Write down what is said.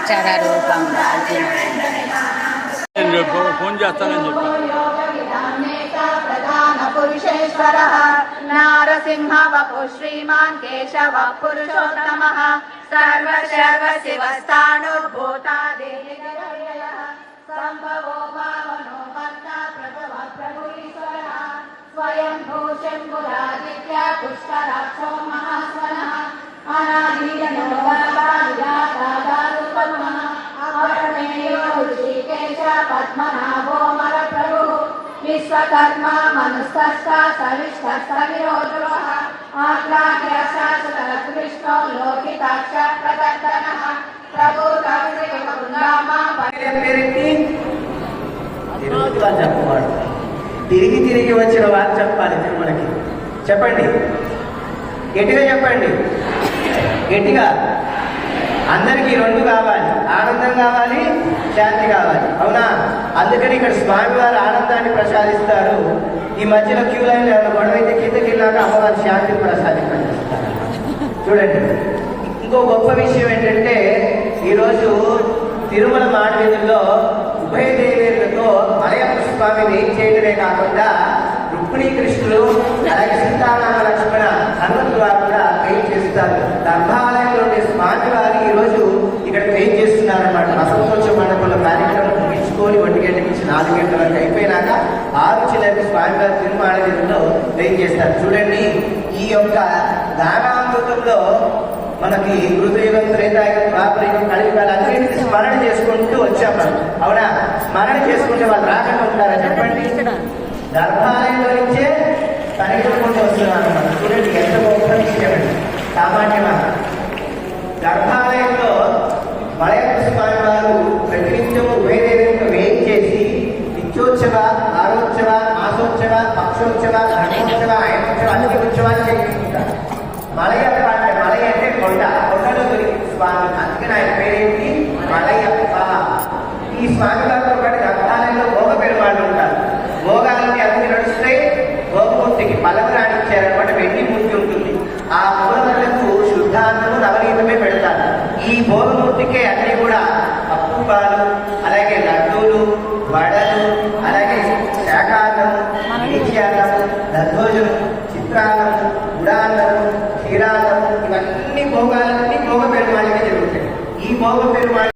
పుష్పం అక్షర రూపం దాల్చిన నేను చెప్పు ఫోన్ చేస్తానని చెప్పి ప్రధాన పురుషేశ్వర నారసింహ వపు శ్రీమాన్ కేశవ పురుషోత్తమ సర్వ శర్వ శివ సంభవో భావనో భర్త ప్రభవ ప్రభు ఈశ్వర స్వయం భూ శంభురాదిత్య పద్మనాభోమర ప్రభు విశ్వకర్మ మనుస్తస్థ కృష్ణో లోకితాక్ష ప్రభు చెప్పవాడు. తిరిగి తిరిగి వచ్చిన వారు చెప్పాలి తిరుమలకి. చెప్పండి. గట్టిగా చెప్పండి. గట్టిగా. అందరికీ రెండు కావాలి. ఆనందం కావాలి శాంతి కావాలి. అవునా? అందుకని ఇక్కడ స్వామివారు ఆనందాన్ని ప్రసాదిస్తారు. ఈ మధ్యలో క్యూ లైన్ గొడవ అయితే కిందకి వెళ్ళాక అమ్మవారు శాంతిని ప్రసాదింపజేస్తారు. చూడండి. ఇంకో గొప్ప విషయం ఏంటంటే ఈరోజు తిరుమల మాడవీధుల్లో ఉభయ దేవేరులతో మలయప్ప స్వామిని ఏం చేయడమే కాకుండా రుక్మిణీ కృష్ణులు అలాగే సీతారామ లక్ష్మణ హనుమంతు వారు కూడా పెయింట్ చేస్తారు. దర్భా ఉండే స్వామి వారు ఈరోజు ఇక్కడ పెయింట్ చేస్తున్నారు అనమాట రసోత్సవ మండపంలో కార్యక్రమం ముగించుకొని ఒంటి గంట నుంచి నాలుగు గంటల వరకు అయిపోయినాక ఆరు చిల్లరికి స్వామివారి తిరుమాడ వీధుల్లో పెయింట్ చేస్తారు? చూడండి ఈ యొక్క దానామృతంలో మనకి హృదయుగం త్రేతాయుగం ద్వాపరయుగం కలియుగాలు అన్నింటినీ స్మరణ చేసుకుంటూ వచ్చాం మనం. అవునా? స్మరణ చేసుకుంటే వాళ్ళు రాకుండా ఉంటారా చెప్పండి? గర్భాలయంలో నుంచే పరిగెత్తుకుంటూ వస్తున్నాను మనం. చూడండి ఎంత గొప్ప విషయం సామాన్యమా? గర్భాలయంలో మలయప్ప స్వామి వారు ప్రతినిత్యం ఉభయదేవులకు వేయి చేసి నిత్యోత్సవ ఆరోత్సవ మాసోత్సవ పక్షోత్సవ ధర్మోత్సవ ఆయనోత్సవ అన్ని ఉత్సవాలు చేయించుకుంటారు. మలయప్ప అంటే మలయ అంటే కొండ. కొండలో దొరికి స్వామి అందుకని ఆయన పేరేంటి? మలయప్ప. ఈ స్వామి గారితో పాటు గ్రంథాలయంలో భోగ పెరుమాళ్ళు ఉంటారు. భోగాలన్నీ అన్ని నడుస్తాయి. భోగమూర్తికి పలక రాణించారనమాట వెండి మూర్తి ఉంటుంది. ఆ భోగములకు శుద్ధాన్నము నవనీతమే పెడతారు. ఈ భోగమూర్తికే అన్ని కూడా అప్పుపాలు అలాగే లడ్డూలు వడలు దద్దోజనం చిత్రాలకు గుడాలకు క్షీరాలకు ఇవన్నీ భోగాలన్నీ భోగ పెడమాళిగా జరుగుతాయి. ఈ భోగ